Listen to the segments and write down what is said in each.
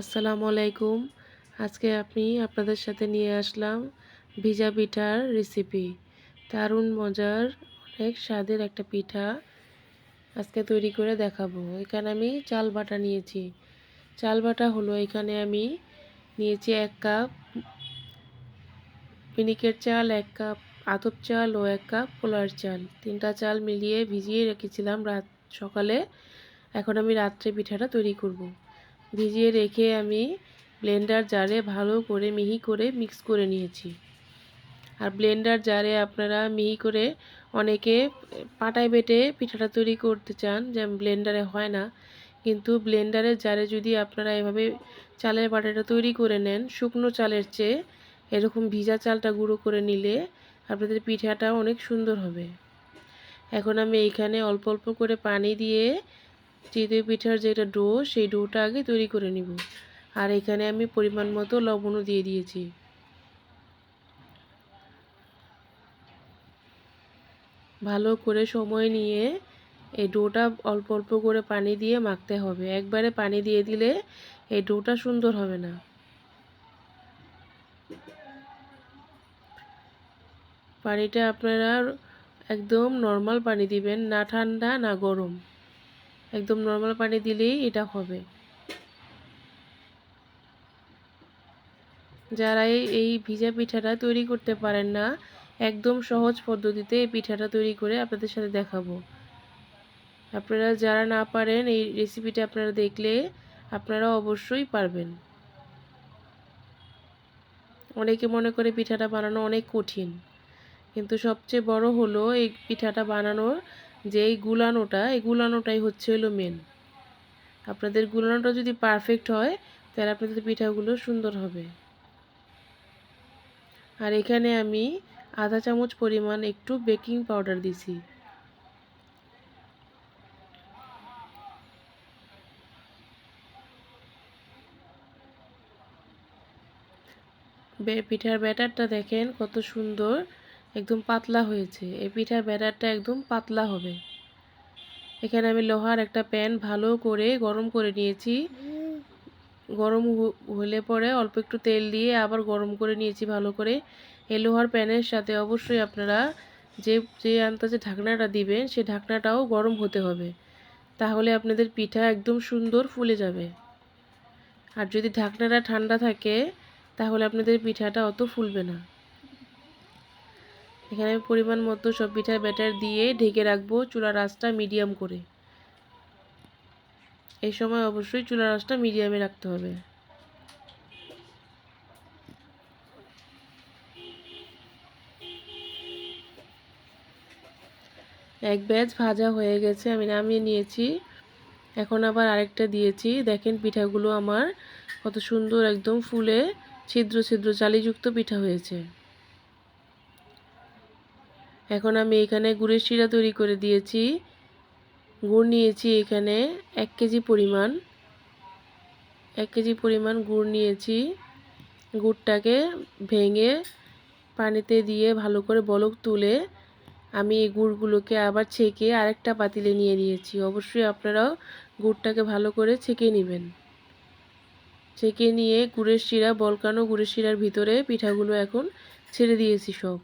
আসসালামু আলাইকুম। আজকে আমি আপনাদের সাথে নিয়ে আসলাম ভিজা পিঠার রেসিপি দারুণ মজার, অনেক স্বাদের একটা পিঠা আজকে তৈরি করে দেখাবো। এখানে আমি চাল বাটা নিয়েছি। চাল বাটা হলো এখানে আমি নিয়েছি এক কাপ পিনিকের চাল, এক কাপ আতপ চাল ও এক কাপ পোলার চাল। তিনটা চাল মিলিয়ে ভিজিয়ে রেখেছিলাম রাত সকালে। এখন আমি রাত্রে পিঠাটা তৈরি করব। ভিজিয়ে রেখে আমি ব্লেন্ডার জারে ভালো করে মিহি করে মিক্স করে নিয়েছি। আর ব্লেন্ডার জারে আপনারা মিহি করে অনেকে পাটায় বেটে পিঠাটা তৈরি করতে চান, যে ব্লেন্ডারে হয় না। কিন্তু ব্লেন্ডারের জারে যদি আপনারা এভাবে চালের বাটাটা তৈরি করে নেন, শুকনো চালের চেয়ে এরকম ভিজা চালটা গুঁড়ো করে নিলে আপনাদের পিঠাটা অনেক সুন্দর হবে। এখন আমি এইখানে অল্প অল্প করে পানি দিয়ে চিতই পিঠার যেটা ডো, সেই ডোটা আগে তৈরি করে নিব। আর এখানে আমি পরিমাণ মতো লবণও দিয়ে দিয়েছি। ভালো করে সময় নিয়ে এই ডোটা অল্প অল্প করে পানি দিয়ে মাখতে হবে। একবারে পানি দিয়ে দিলে এই ডোটা সুন্দর হবে না। পানিটা আপনারা একদম নর্মাল পানি দিবেন, না ঠান্ডা, না গরম। একদম নর্মাল পানি দিলেই এটা হবে। যারা এই ভিজা পিঠাটা তৈরি করতে পারেন না, একদম সহজ পদ্ধতিতে এই পিঠাটা তৈরি করে আপনাদের সাথে দেখাবো। আপনারা যারা না পারেন, এই রেসিপিটা আপনারা দেখলে আপনারা অবশ্যই পারবেন। অনেকে মনে করে পিঠাটা বানানো অনেক কঠিন, কিন্তু সবচেয়ে বড় হলো এই পিঠাটা বানানোর যে এই গুলানোটা, এই গুলানোটাই হচ্ছে হলো মেন আপনাদের গুলানোটা যদি পারফেক্ট হয়, তাহলে আপনাদের পিঠাগুলো সুন্দর হবে। আর এখানে আমি আধা চামচ পরিমাণ একটু বেকিং পাউডার দিছি। পিঠার ব্যাটারটা দেখেন কত সুন্দর। একদম পাতলা হয়েছে। এই পিঠার ব্যাটারটা একদম পাতলা হবে। এখানে আমি লোহার একটা প্যান ভালো করে গরম করে নিয়েছি। গরম হলে পরে অল্প একটু তেল দিয়ে আবার গরম করে নিয়েছি ভালো করে। এই লোহার প্যানের সাথে অবশ্যই আপনারা যে যে আন্তাজে ঢাকনাটা দিবেন সেই ঢাকনাটাও গরম হতে হবে। তাহলে আপনাদের পিঠা একদম সুন্দর ফুলে যাবে। আর যদি ঢাকনাটা ঠান্ডা থাকে, তাহলে আপনাদের পিঠাটা অত ফুলবে না। এখানে আমি পরিমাণ মতো সব পিঠার ব্যাটার দিয়ে ঢেকে রাখব চুলার আঁচটা মিডিয়াম করে। এই সময় অবশ্যই চুলার আঁচটা মিডিয়ামে রাখতে হবে। এক ব্যাচ ভাজা হয়ে গেছে, আমি নামিয়ে নিয়েছি। এখন আবার আরেকটা দিয়েছি। দেখেন পিঠাগুলো আমার কত সুন্দর একদম ফুলে ছিদ্র ছিদ্র জালিযুক্ত পিঠা হয়েছে। এখন আমি এখানে গুড়ের শিরা তৈরি করে দিয়েছি। গুড় নিয়েছি এখানে এক কেজি পরিমাণ। এক কেজি পরিমাণ গুড় নিয়েছি। গুড়টাকে ভেঙে পানিতে দিয়ে ভালো করে বলক তুলে আমি এই গুড়গুলোকে আবার ছেঁকে আরেকটা পাতিলে নিয়ে নিয়েছি। অবশ্যই আপনারাও গুড়টাকে ভালো করে ছেঁকে নেবেন। ছেঁকে নিয়ে গুড়ের শিরা, বলকানো গুড়ের শিরার ভিতরে পিঠাগুলো এখন ছেড়ে দিয়েছি সব।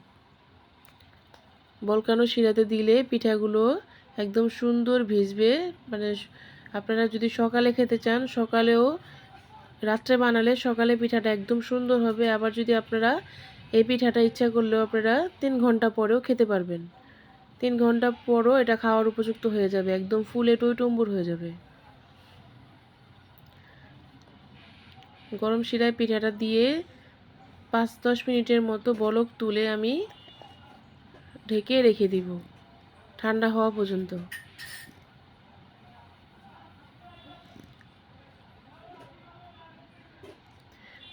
বলকানো শিরাতে দিলে পিঠাগুলো একদম সুন্দর ভিজবে। মানে আপনারা যদি সকালে খেতে চান, সকালেও রাত্রে বানালে সকালে পিঠাটা একদম সুন্দর হবে। আবার যদি আপনারা এই পিঠাটা ইচ্ছা করলেও আপনারা তিন ঘণ্টা পরেও খেতে পারবেন। তিন ঘণ্টা পরও এটা খাওয়ার উপযুক্ত হয়ে যাবে, একদম ফুলে টইটম্বুর হয়ে যাবে। গরম শিরায় পিঠাটা দিয়ে পাঁচ দশ মিনিটের মতো বলক তুলে আমি ঢেকে রেখে দিব, ঠান্ডা হওয়া পর্যন্ত।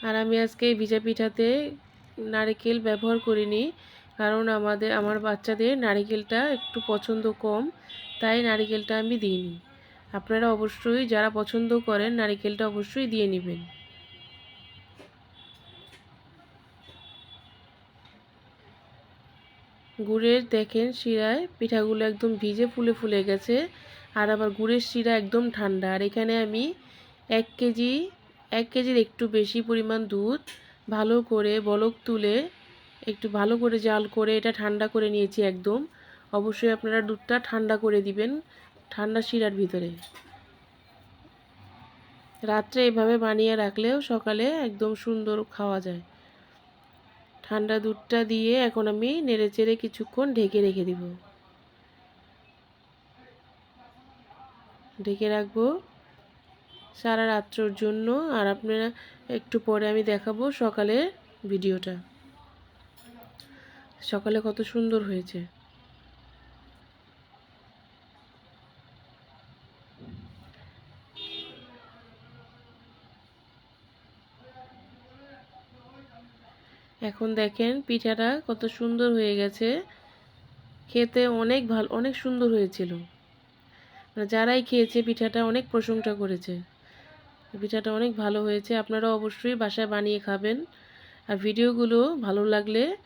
আর আমি আজকে এই ভিজা পিঠাতে নারিকেল ব্যবহার করিনি, কারণ আমাদের, আমার বাচ্চাদের নারিকেলটা একটু পছন্দ কম, তাই নারিকেলটা আমি দিইনি। আপনারা অবশ্যই, যারা পছন্দ করেন, নারিকেলটা অবশ্যই দিয়ে নেবেন। গুড়ের দেখেন শিরায় পিঠাগুলো একদম ভিজে ফুলে ফুলে গেছে, আর আবার গুড়ের শিরা একদম ঠান্ডা। আর এখানে আমি এক কেজি, এক কেজির একটু বেশি পরিমাণ দুধ ভালো করে বলক তুলে একটু ভালো করে জাল করে এটা ঠান্ডা করে নিয়েছি একদম। অবশ্যই আপনারা দুধটা ঠান্ডা করে দিবেন ঠান্ডা শিরার ভিতরে। রাত্রে এভাবে বানিয়ে রাখলেও সকালে একদম সুন্দর খাওয়া যায়। ঠান্ডা দুধটা দিয়ে এখন আমি নেড়ে চেড়ে কিছুক্ষণ ঢেকে রেখে দিব। ঢেকে রাখব সারা রাত্রর জন্য আর আপনারা একটু পরে আমি দেখাবো সকালের ভিডিওটা। সকালে কত সুন্দর হয়েছে। এখন দেখেন পিঠাটা কত সুন্দর হয়ে গেছে। খেতে অনেক ভালো, অনেক সুন্দর হয়েছিল। মানে যারাই খেয়েছে, পিঠাটা অনেক প্রশংসা করেছে। পিঠাটা অনেক ভালো হয়েছে, আপনারা অবশ্যই বাসায় বানিয়ে খাবেন। আর ভিডিওগুলো ভালো লাগলে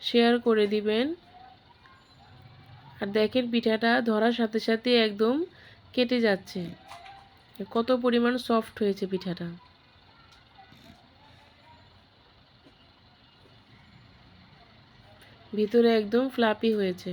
শেয়ার করে দিবেন। আর দেখেন পিঠাটা ধরার সাথে সাথে একদম কেটে যাচ্ছে। কত পরিমাণ সফট হয়েছে পিঠাটা। ভিতরে একদম ফ্লাপি হয়েছে।